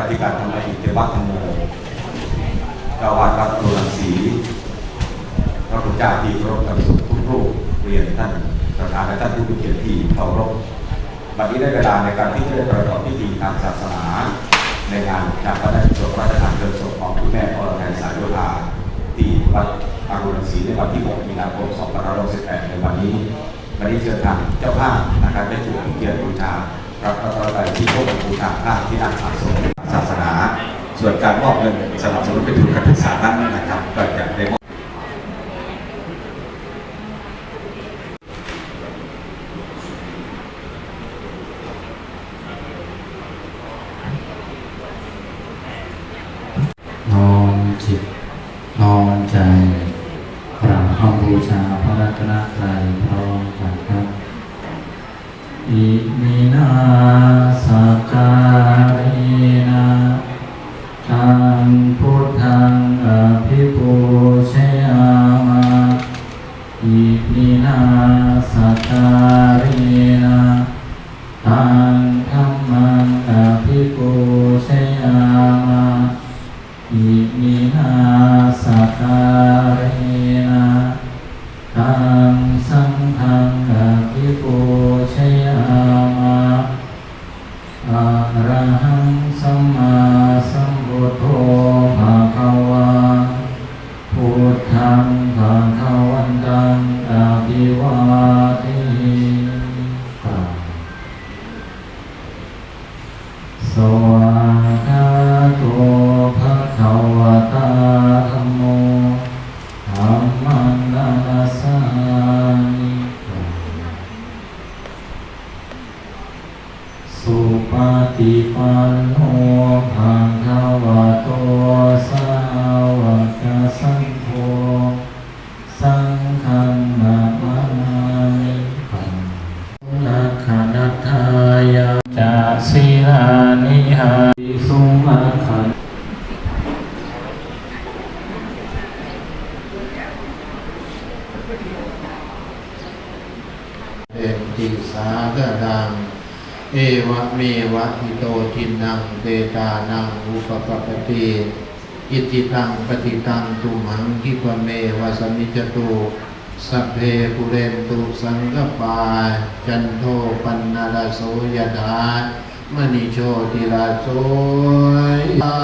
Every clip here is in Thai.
ระธิการธรรมอิเทวะธรรมโมเจ้าวาดวัดโพลังสีพระคุณเจ้าที่เคารพธรรมสุขทุกรูปเรียนท่านประธานและท่านผู้มีเกียรติที่เคารพบัดนี้ได้เวลาในการที่จะได้ประกอบพิธีทางศาสนา ในงานการพระราชทานพระราชทานเพลิงศพของคุณแม่อรไทยสายโยธาที่วัดอารุณศรีในวันที่6มีนาคม2568ในวันนี้วันนี้เชิญทางเจ้าภาพนะครับได้จุดเกียรติบูชา พระพระไตรที่พบบูชาพระที่นั่งสะสมศาสนา ส่วนการมอบเงินสนับสนุนเป็นทุนการศึกษานั้นนะครับก็จะได้มอบน้อมจิตน้อมใจกราบคำบูชาพระรัตนตรัยพร้อมกันครับ อิมินาสการินา สวากาโต ตังตุมหังคิปเมวะสมิจตุสัพเพปุเรนตุสังกปา จันโทปันนาลโสยถามณิโชติลาโสยา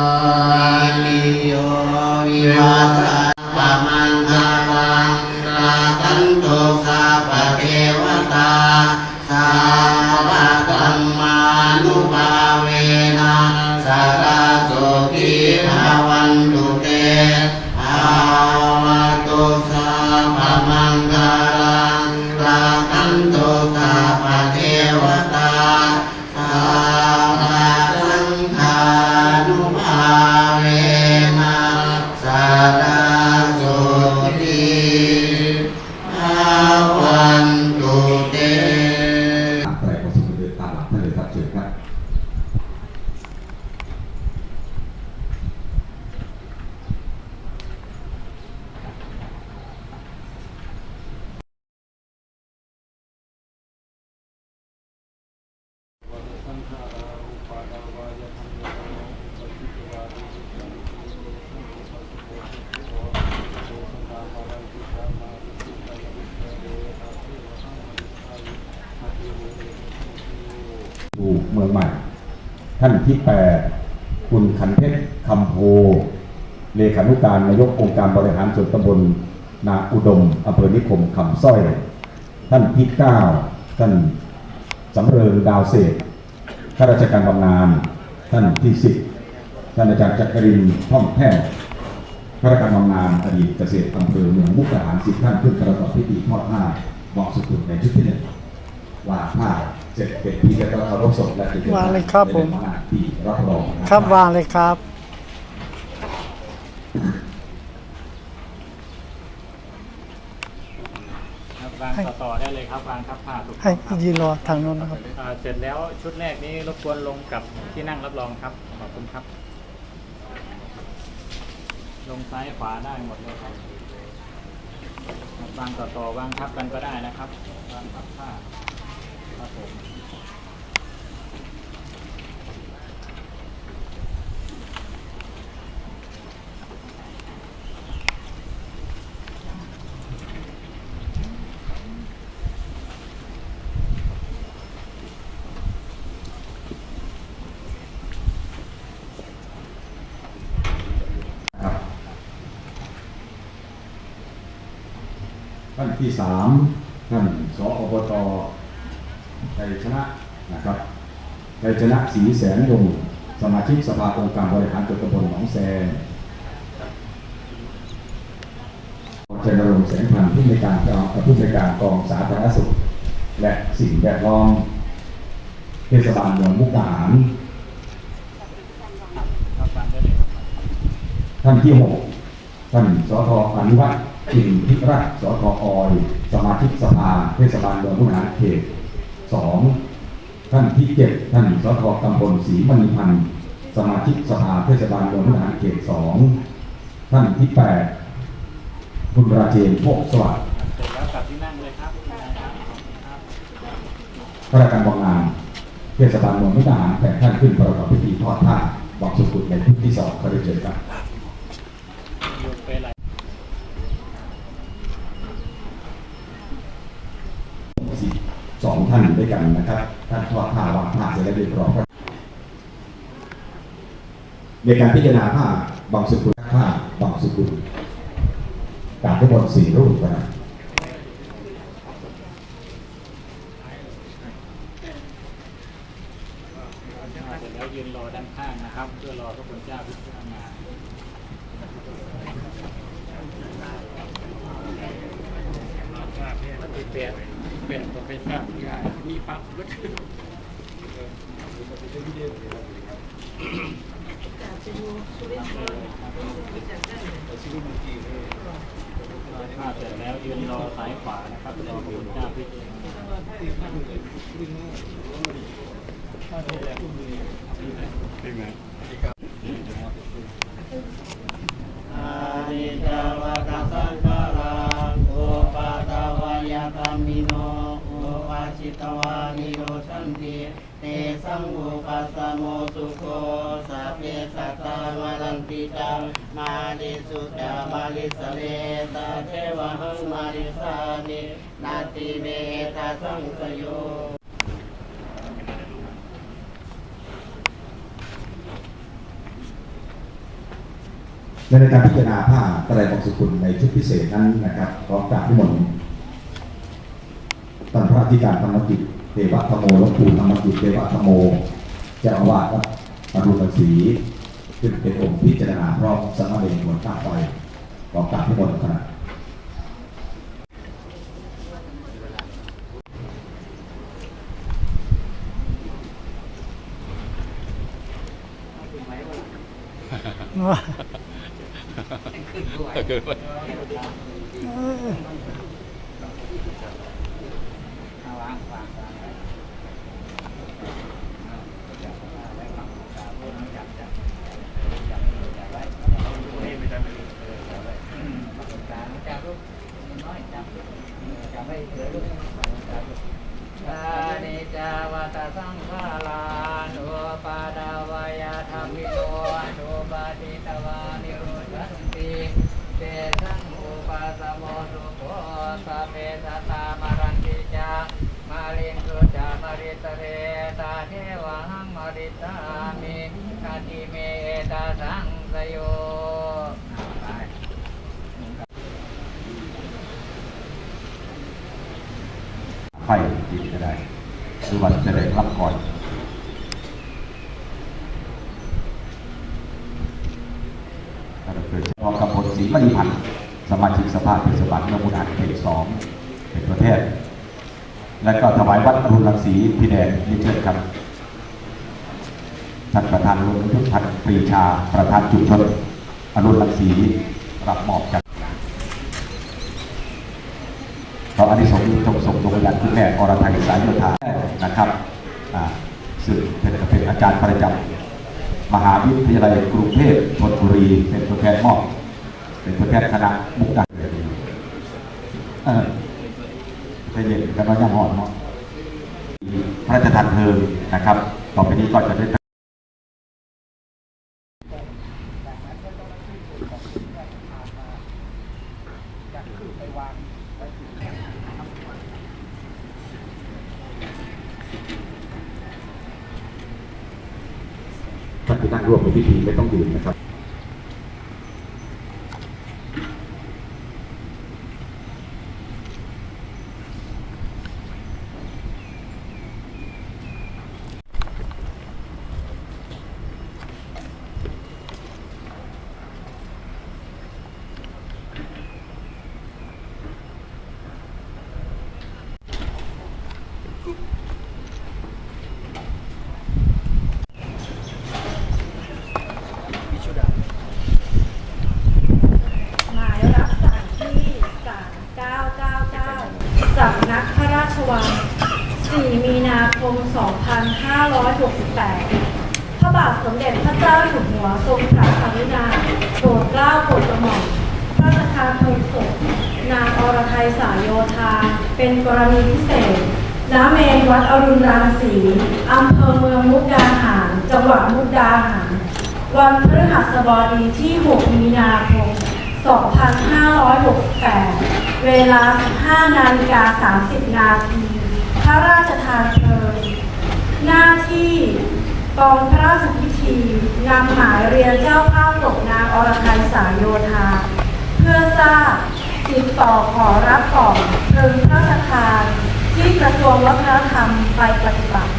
นิโยวิวัสสะปะมันทารังราคันโตสาปะเทวตา สาวกรรมานุภาเวนะสารโที่แปดคุณขันเพชรคำโพ เลขานุการนายกองค์การบริหารส่วนตำบลนาอุดมอำเภอนิคมคำสร้อย ท่านที่เก้าท่านสำเริงดาวเศษข้าราชการบำนาญท่านที่สิบท่านอาจารย์จักรินท่องแท้ข้าราชการบำนาญอดีตเกษตรอำเภอเมืองมุกดาหารสิบท่านขึ้นประกอบพิธีทอดผ้าเหมาะสุดๆในชุดที่หนึ่งวางผ้า เสร็จเป็นที่จะต้องเคารพศพและจะวางเลยครับผมเป็นหน้าที่รับรองนะครับวางเลยครับ ครับวางต่อต่อได้เลยครับวางทับผ้าถูกให้ต้องครับยืนรอทางโน้นนะครับ อ่าเสร็จแล้วชุดแรกนี้รบกวนลงกับที่นั่งรับรองครับ ขอบคุณครับ ลงซ้ายขวาได้หมดเลยครับครับวางต่อต่อวางทับกันก็ได้นะครับวางทับผ้า ท่านที่สามท่าน ยชนะนะครับชัยชนะศรีแสนยงสมาชิกสภาองค์การบริหารส่วนตำบลหนองแซงชัยนรงค์แสงพันธ์ผู้ในการกองผู้ในการกองสาธารณสุข และสิ่งแวดล้อมเทศบาลเมืองมุกดาหารท่านที่หกท่านสทอนุวัฒน์อินทิรัตน์สทออย สมาชิกสภาเทศบาลเมืองมุกดาหารเขต สองท่านที่เจ็ดท่านสทกำพลศรีมณีพันธ์สมาชิกสภาเทศบาลเมืองมุกดาหารเขตสองท่านที่แปดคุณราเจนโภคสวัสดิ์เสร็จแล้วกลับที่นั่งเลยครับครับครับข้าราชการบำนาญเทศบาลเมืองมุกดาหารแต่ท่านขึ้นประกอบพิธีทอดผ้าบอกสุขุดในทุกที่สองก็ได้เจอครับ อยู่ไปไหน สิบสอง ท่านด้วยกันนะครับท่านทอดผ้าวางผ้าเสร็จแล้วเรียบร้อยก็ในการพิจารณาผ้าบางสุกุลผ้าบางสุกุลกาบทั้งหมดสี่รูปนะเสร็จแล้วยืนรอด้านข้างนะครับ เพื่อรอพระคุณเจ้าพิจารณาเปลี่ยน เปลี่ยนตัวเป็นแบบมีปั๊บก็คือถ้าเสร็จแล้วยืนรอซ้ายขวานะครับรอพระคุณเจ้าพิจารณาอา นติเตสังอุปัสสโมสุโคสัพเพสัตตามรันติจังมาดิสุจามาลิสเลตาเทวหังมาริสานินาติเมตาสังสโยในการพิจารณาผ้าไตรบางสุกุลในชุดพิเศษนั้นนะครับพร้อมกราบที่หมด ท่านพระอธิการธรรมกิจเทวธรรมโมหลวงปู่ธรรมกิจเทวธรรมโมเจ้าอาวาสวัดอรุณศรีซึ่งเป็นองค์พิจารณาพร้อมสามเณรหมวดข้าไฟพร้อมกราบที่หมดขณะว่าเอ Thank you. หรือว่าจะได้รับก่อนท่านดรองกำพลศรีมณีพันธ์สมาชิกสภาเทศบาลเมืองมุกดาหารเขตสองเป็นประเทศ และก็ถวายวัดอรุณรังสีพี่แดงนี่เชิญครับท่านประธานลงทุกท่านปรีชาประธานชุมชนอรุณรังสีรับมอบจาก ขออนิสงส์จงส่งดวงวิญญาณคุณแม่อรไทยสายโยธานะครับอ่าซึ่งเป็นเป็นอาจารย์ประจำมหาวิทยาลัยกรุงเทพธนบุรี เป็นตัวแทนมอบ เป็นตัวแทนคณะมุกดาหารเออใจเย็นกันว่ายังหอนเนาะพระราชทานเพลิงนะครับ ต่อไปนี้ก็จะได้ ท่านที่นั่งร่วมในพิธี ไม่ต้องดื่มนะครับ 2568 พระบาทสมเด็จพระเจ้าอยู่หัวทรงพระกรุณาโปรดเกล้าโปรดกระหม่อมพระราชทานเพลิงศพนางอรไทยสายโยธา เป็นกรณีพิเศษณเมนวัดอรุณรังสีอำเภอเมืองมุกดาหาร จังหวัดมุกดาหาร วันพฤหัสบดีที่ 6 มีนาคม 2568 เวลา 15นาฬิกา30 นาที พระราชทานเพลิงหน้าที่กองพระราชพิธีนำหมายเรียนเจ้าภาพศพนางอรไทยสายโยธา เพื่อทราบ ติดต่อขอรับของเพลิงพระราชทาน ที่กระทรวงวัฒนธรรมไปปฏิบัติ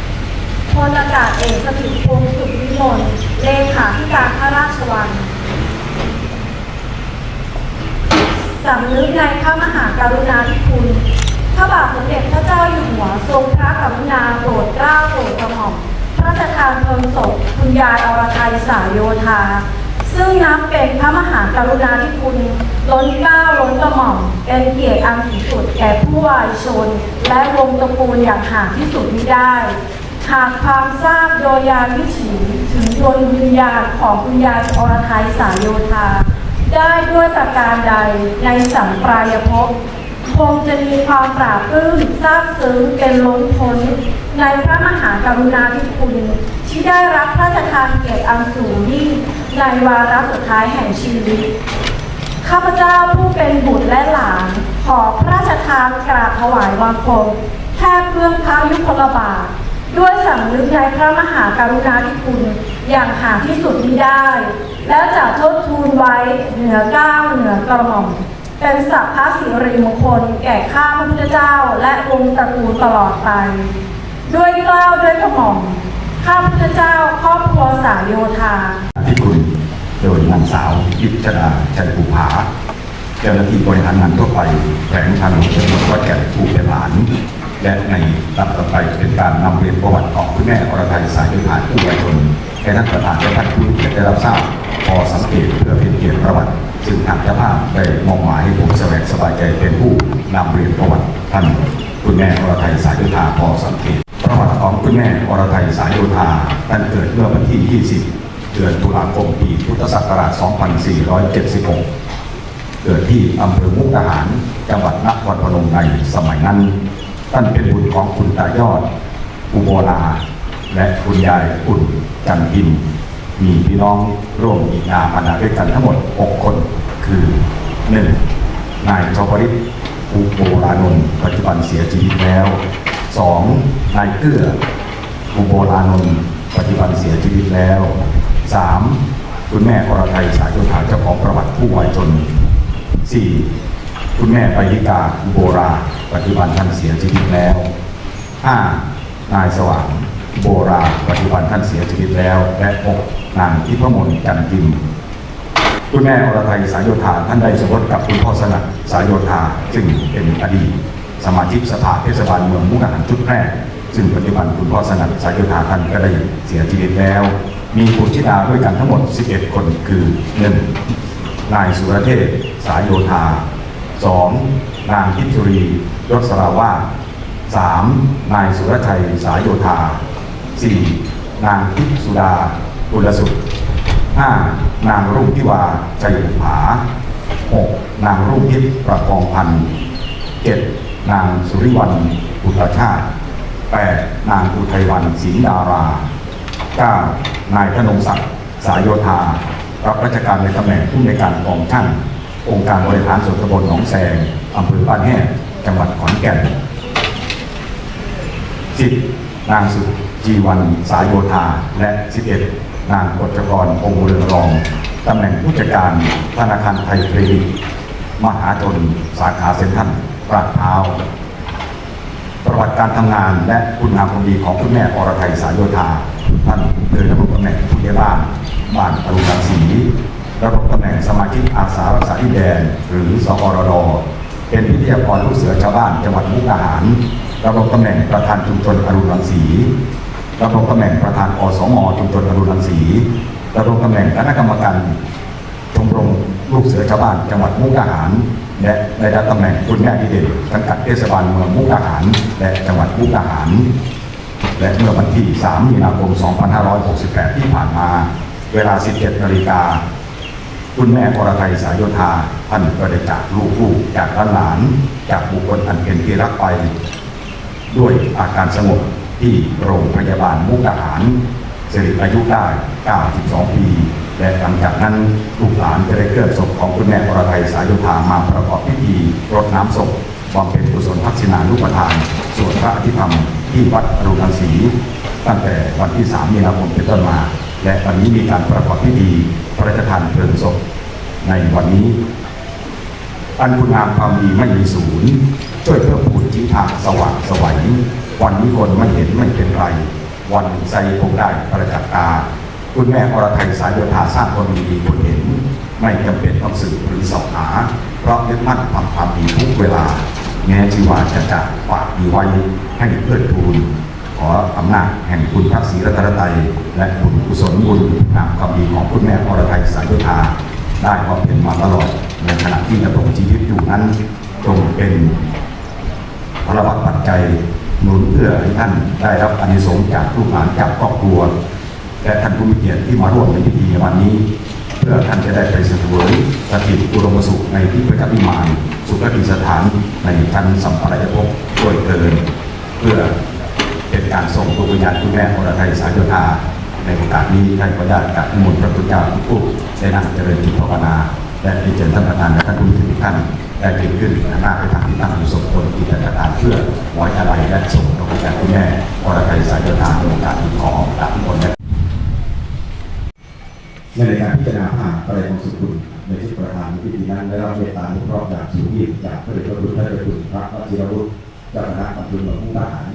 พลอากาศเอกสถิตพงศ์สุขวิมลเลขาธิการพระราชวังสำนึกในพระมหากรุณาธิคุณพระบาทสมเด็จพระเจ้าอยู่หัวทรงพระกรุณาโปรดเกล้าโปรดกระหม่อมพระราชทานเพลิงศพคุณยายอรไทยสายโยธา ซึ่งนับเป็นพระมหากรุณาธิคุณ ล้นเกล้าล้นกระหม่อมเป็นเกียรติอันสูงสุดแก่ผู้วายชน และวงตระกูลอย่างหาที่สุดมิได้ หากความทราบโดยยานวิถีถึงดวงวิญญาณของคุณยายอรไทยสายโยธา ได้ด้วยประการใดในสัมปรายภพคงจะมีความปราบปลื้มซาบซึ้งเป็นล้นพ้น ในพระมหากรุณาธิคุณที่ได้รับพระราชทานเกียรติอันสูงยิ่งในวาระสุดท้ายแห่งชีวิต ข้าพเจ้าผู้เป็นบุตรและหลาน ขอพระราชทานกราบถวายบังคมแทบเพื่องพระยุคลบาท ด้วยสำนึกในพระมหากรุณาธิคุณอย่างหาที่สุดมิได้ และจะทดทูลไว้เหนือเก้าวเหนือกระหม่อมเป็นสัพพะสิริมงคลแก่ข้าพระพุทธเจ้าและวงศ์ตระกูลตลอดไป ด้วยเกล้าวด้วยกระหม่อมข้าพุทธเจ้าครอบครัวสายโยธาที่คุณโดยนางสาวยิชดาชัยภูผาเจ้าหน้าที่บริหารงานทั่วไปแขวงทางหลวงชนบทวัดแก่นผู้เป็นหลาน และในลำต่อไปเป็นการนำเรียนประวัติของคุณแม่อรไทยสายยุทธานผู้วัยชนให้ท่านประธานและท่านผู้ที่ได้รับทราบพอสังเกตเพื่อเป็นเกียรติประวัติซึ่งทางเจ้าภาพได้มอบหมายให้ผมแสวงสบายใจเป็นผู้นำเรียนประวัติท่านคุณแม่อรไทยสายยุทธาพอสังเกต ประวัติของคุณแม่อรไทยสายโยธาท่านเกิดเมื่อวันที่ 20 เดือนตุลาคมปีพุทธศักราช 2476 เกิดที่อำเภอมุกดาหาร จังหวัดนครพนมในสมัยนั้น ท่านเป็นบุตรของคุณตายอดอุโบลา และคุณยายอุ่นจันทิน มีพี่น้องร่วมอีกนามอาด้วยกันทั้งหมด 6 คน คือ 1. นายชวริตอุโบรานนท์ปัจจุบันเสียชีวิตแล้ว 2. นายเกื้ออุโบรานนท์ปัจจุบันเสียชีวิตแล้ว 3. คุณแม่อรไทยสายโยธาเจ้าของประวัติผู้วายชน 4. คุณแม่ปยิกาอุโบรา ปัจจุบันท่านเสียชีวิตแล้ว 5. นายสว่างอุโบรา ปัจจุบันท่านเสียชีวิตแล้ว และ 6. นางทิพมนจันทิมคุณแม่อรไทยสายโยธาท่านได้สมรสกับคุณพ่อสนัดสายโยธาซึ่งเป็นอดีต สมาชิกสภาเทศบาลเมืองมุกดาหารชุดแรก ซึ่งปัจจุบันคุณพ่อสนัดสายโยธาท่านก็ได้เสียชีวิตแล้ว มีบุตรธิดาด้วยกันทั้งหมด 11 คนคือ 1. นายสุรเทพสายโยธา 2. นางทิพุรียศสราวาส 3. นายสุรชัยสายโยธา 4. นางทิพสุดากุลสุข 5. นางรุ่งทิวาชัยบุภา 6. นางรุ่งทิพประกองพันธ์ 7. นางสุริวัลอุตชาติ 8. นางอุทัยวันศรีดารา 9. นายธนงศักดิ์สายโยธา รับราชการในตำแหน่งผู้ในการกองช่างองค์การบริหารส่วนตำบลหนองแสงอำเภอบ้านแห่จังหวัดขอนแก่น 10. นางสุจีวันสายโยธา และ 11. นางกฎจกรองค์เรืองรองตำแหน่งผู้จัดการธนาคารไทยเครดิตมหาชนสาขาเซ็นทรัล ลาดพร้าวประวัติการทำงานและคุณงามความดีของคุณแม่อรไทยสายโยธาท่านเคยดำรงตำแหน่งผู้ใหญ่บ้านบ้านอรุณรังสีดำรงตำแหน่งสมาชิกอาสารักษาดินแดน หรือสอรดเป็นวิทยากรลูกเสือชาวบ้านจังหวัดมุกดาหารดำรงตำแหน่งประธานชุมชนอรุณรังสีดำรงตำแหน่งประธานอสมชุมชนอรุณรังสีดำรงตำแหน่งคณะกรรมการชมรมลูกเสือชาวบ้านจังหวัดมุกดาหาร และได้รับตำแหน่งคุณแม่ดีเด่นสังกัดเทศบาลเมืองมุกดาหาร และจังหวัดมุกดาหาร และเมื่อวันที่ 3 มีนาคม 2568 ที่ผ่านมา เวลา 17 นาฬิกา คุณแม่อรไทยสายโยธาท่านก็ได้จากลูกๆจากหลาน จากบุคคลอันเป็นที่รักไป ด้วยอาการสงบที่โรงพยาบาลมุกดาหารสิริอายุได้ 92 ปี และหลังจากนั้นลูกหลานจะได้เคลื่อนศพของคุณแม่อรไทยสายโยธามาประกอบพิธีรดน้ำศพบำเพ็ญกุศลพักษินานุปทานสวดพระอภิธรรมที่วัดอรุณรังสีตั้งแต่วันที่ 3 มีนาคมเป็นต้นมา และวันนี้มีการประกอบพิธีพระราชทานเพลิงศพในวันนี้อันคุณงามความดีไม่มีศูนย์ช่วยเพิ่มพูนทิศทางสว่างสวัยวันนี้คนไม่เห็นไม่เป็นไร วันใจคงได้ประจักษ์ตา คุณแม่อรไทยสายโยธาสร้างคนดีคนเห็น ไม่จำเป็นต้องสืบหรือสอบหา เพราะยึดมั่นทำความดีทุกเวลา แม้ชีวาจะจากฝากดีไว้ให้เพื่อทูลขออำนาจแห่งคุณพระศรีรัตนตรัยและบุญกุศลบุญนามความดีของคุณแม่อรไทยสายโยธาได้ความเป็นมาตลอดในขณะที่ดำรงชีวิตอยู่นั้นจงเป็นพลวัตปัจจัยหนุนเพื่อให้ท่านได้รับอานิสงส์จากลูกหลานจากครอบครัว และท่านผู้มีเกียรติที่มาร่วมในพิธีวันนี้ เพื่อท่านจะได้ไปสวยสถิตอุดมสุขในที่ประทับวิมานสุขติสถานในชั้นสัมปรายภพด้วยเกิน เพื่อเป็นการส่งดวงวิญญาณคุณแม่อรไทยสายโยธาในโอกาสนี้ท่านขออนุญาตกับมนต์พระพุทธเจ้าทุกผู้ได้นั่งเจริญจิตภาวนาและที่เชิญท่านประธานและท่านผู้มีเกียรติทุกท่านได้ยืนขึ้นหน้าไปทางที่ตั้งอยู่สมควรที่จะปรานเพื่อไว้อะไรและส่งดวงวิญญาณคุณแม่อรไทยสายโยธาในโอกาสนี้ขอกราบทุกคน และในการพิจารณาผ่านประไรของสุขุนในที่ประธานในพิธีนั้นได้รับเมตตานุเคราะจากสุขีจากพระเดชพระคุณพระเดชคุณพระวชิรวุฒิเจ้าคณะตำบลหลวงมุกดาหาร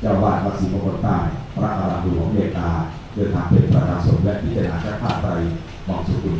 เจ้าวาดวัดศรีมงคลใต้พระอารามหลวงเมตตาเดินทางเป็นประธานสงฆ์และพิจารณาชักภาพไปมองสุขุน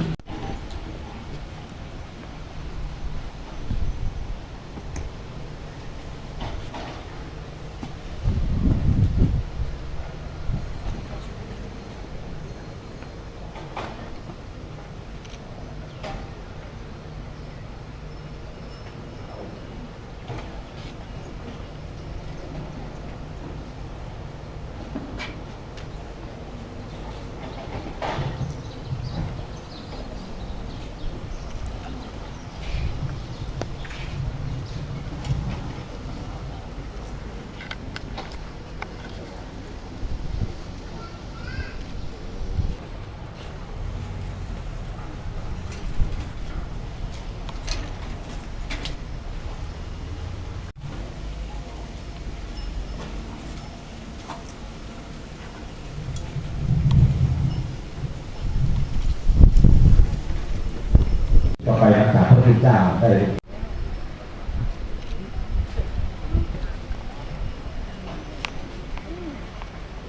ต่อไปรักษาพระพุทธเจ้าได้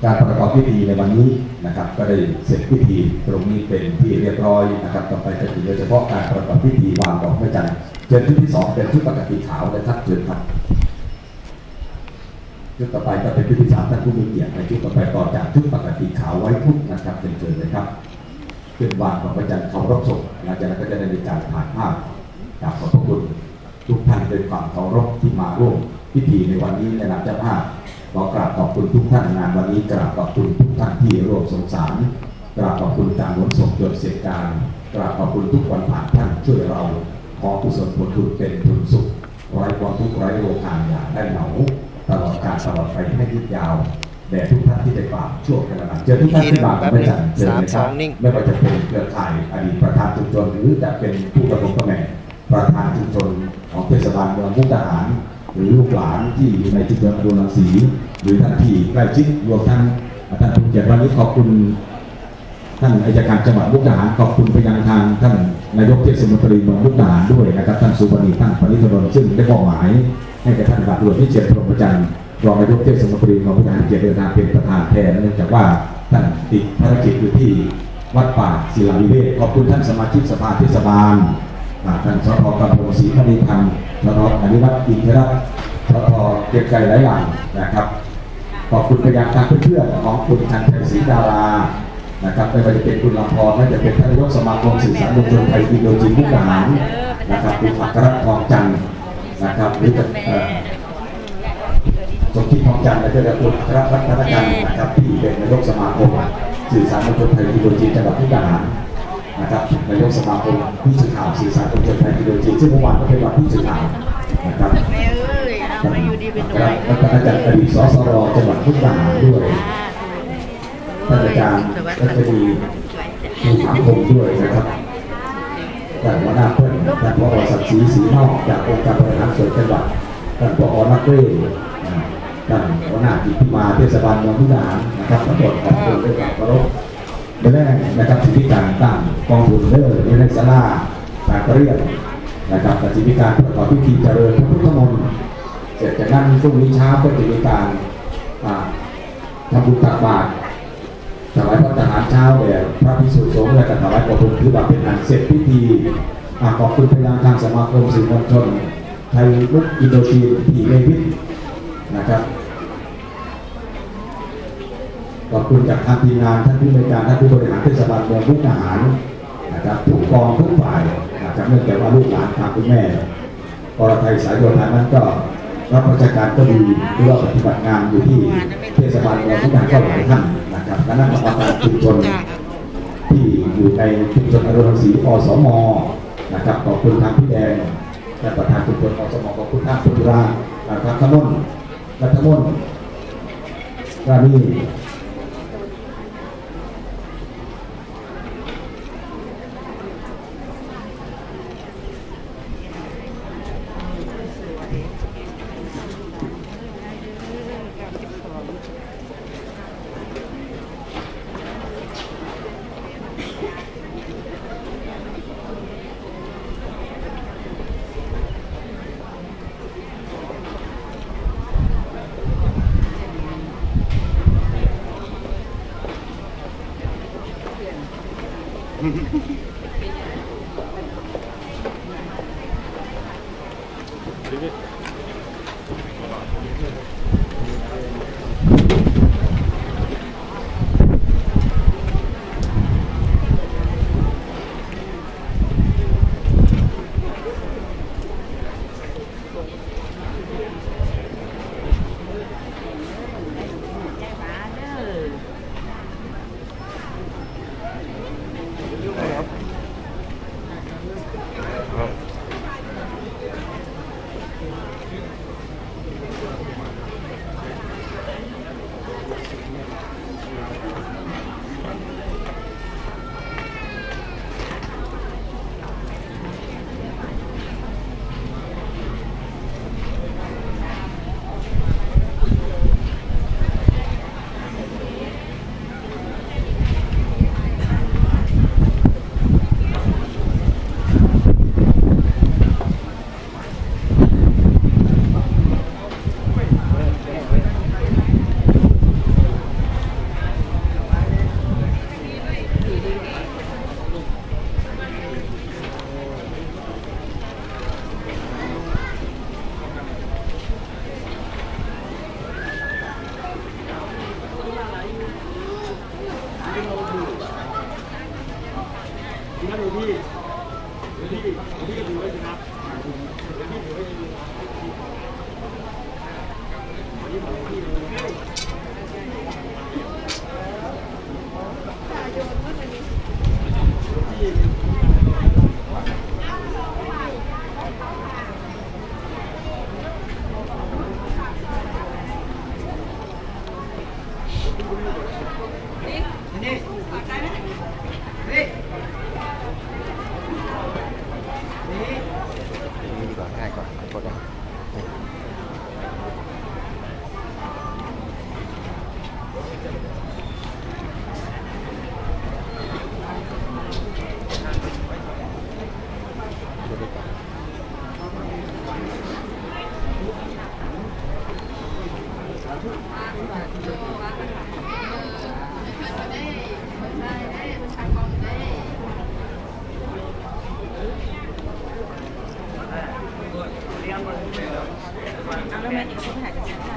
การประกอบ พิธีในวันนี้นะครับ ก็ได้เสร็จพิธีตรงนี้เป็นที่เรียบร้อยนะครับ ต่อไปจะเป็นโดยเฉพาะการประกอบพิธีวางดอกไม้จันทร์เชิญชุดที่สองเป็นชุดปกติขาวนะครับเชิญครับชุดต่อไปก็เป็นชุดที่สามท่านผู้มีเกียรติในชุดต่อไปต่อจากชุดปกติขาวไว้ทุกนะครับเป็นเชิญเลยครับขึ้นวางของพระจันทร์เคารพศพหลังจากนั้นก็จะได้มีการถ่ายภาพกราบขอบพระคุณทุกท่านด้วยความเคารพที่มาร่วมพิธีในวันนี้ในนามเจ้าภาพ ขอกราบขอบคุณทุกท่านงานวันนี้กราบขอบคุณทุกท่านที่ร่วมสงสารกราบขอบคุณการหนุนส่งจนเสร็จการกราบขอบคุณทุกวันผ่านท่านช่วยเราขอกุศลผลบุญเป็นทุนสุขไร้ความทุกข์ไร้โรคานอย่าได้เหงาตลอดการตลอดไปให้ยืดยาวแด่ทุกท่านที่ได้กราบช่วงกระนั้นเจอทุกท่านที่มาพระจันทร์เจอเลยครับไม่ว่าจะเป็นเครือข่ายอดีตประธานชุมชนหรือจะเป็นผู้ดำรงตำแหน่งประธานชุมชนของเทศบาลเมืองมุกดาหาร หรือลูกหลานที่อยู่ในชุมชนอรุณรังสีหรือท่านที่ใกล้ชิดรวมทั้งท่านผู้เกียรติวันนี้ขอบคุณท่านอัยการจังหวัดมุกดาหารขอบคุณไปยังทางท่านนายกเทศมนตรีเมืองมุกดาหารด้วยนะครับท่านสุบณีท่านปณิธนนซึ่งได้มอบหมายให้กับท่านบาทหลวงที่เจ็ดพรหมจันทร์รองนายกเทศมนตรีเมืองมุกดาหารเกียรติเดินทางเป็นประธานแทนเนื่องจากว่าท่านติดภารกิจอยู่ที่วัดป่าศิลาวิเวศขอบคุณท่านสมาชิกสภาเทศบาล ท่านสทกำพงศรีมณีพันธ์สทอนิวัฒน์อินทรัตน์สทเกียรติไกรหลหลังนะครับ ขอบคุณไปยังทางเพื่อนๆของคุณชันชัยศรีดารานะครับไม่ว่าจะเป็นคุณลำพรไม่ว่าจะเป็นท่านนายกสมาคมสื่อสารมวลชนไทยอินโดจีนมุกดาหารนะครับคุณอัครทองจันทร์นะครับหรือจะสมคิดทองจันทร์และเจ้าหน้าที่พระพัฒนาการนะครับที่เป็นนายกสมาคมสื่อสารมวลชนไทยอินโดจีนจังหวัดมุกดาหาร นะครับนายกสมาคมผู้สื่อข่าวสื่อสารมวลชนไทยอินโดจีนซึ่งเมื่อวานก็เป็นวันผู้สื่อข่าวนะครับแม่เอ้ยเรามาอยู่ดีเป็นหน่ครัวบยแล้วก็อาจารย์อดีตสสรจังหวัดมุกดาหารด้วยท่านอาจารย์รัชนีภูผาพงศ์ด้วยนะครับท่านหัวหน้าเพื่อนท่านผอศักดิ์ศรีศรีนอกจากองค์การบริหารส่วนจังหวัดท่านผอนักเวทอ่าท่านหัวหน้ากิจพิมาเทศบาลเมืองมุกดาหารนะครับทั้งหมดขอบคุณด้วยความเคารพ ในแรกนะครับสิทธิการตั้งกองทุนเลิศในเรื่องสลาการเรียนนะครับกับสิทธิการประกอบพิธีเจริญพระพุทธมนต์เสร็จจากนั้นพรุ่งนี้เช้าก็จะมีการทำบุญตักบาตรถวายพระทหารเช้าแด่พระภิกษุสงฆ์และถวายกระทงคือแบบเป็นอันเสร็จพิธีขอบคุณพยานทางสมาคมสื่อมวลชนไทยลุกอินโดจีนที่เลวิทนะครับ ขอบคุณจากทางทีมงานท่านผู้บริการท่านผู้บริหารเทศบาลเมืองมุกดาหารนะครับทุกกองทุกฝ่ายนะครับเนื่องจากว่าลูกหลานทางคุณแม่อรไทยสายโยธานั้นก็รับราชการก็ดีหรือว่าปฏิบัติงานอยู่ที่เทศบาลเมืองทุกอย่างก็หลายท่านนะครับคณะกรรมการชุมชนที่อยู่ในชุมชนอรุณศรีอสมนะครับขอบคุณทางพี่แดงและประธานชุมชนอสมขอบคุณท่านปุตุรานะครับขมนรัฐมนรานีนี่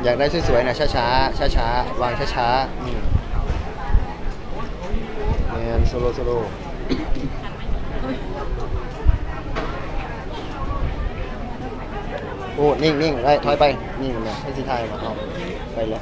อยากได้สวยๆนะช้าๆช้าๆวางช้าๆอืมแมนโซโลโซโลโอ้นิ่งนิ่งไปถอยไป นิ่งนะให้สิทายมาเอาไปเลย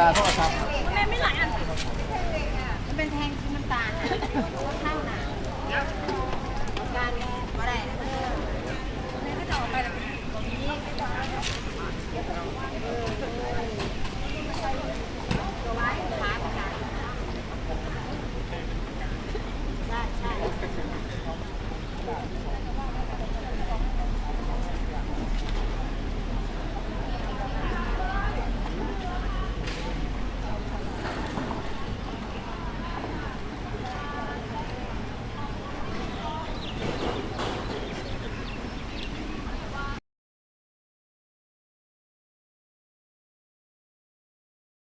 ตาโทษครันทำไมไม่หลายอันมันเป็นแทงคือมันตาลนะเข้านะการก็ได้อะไม่ก็จะออกไปแบบนี้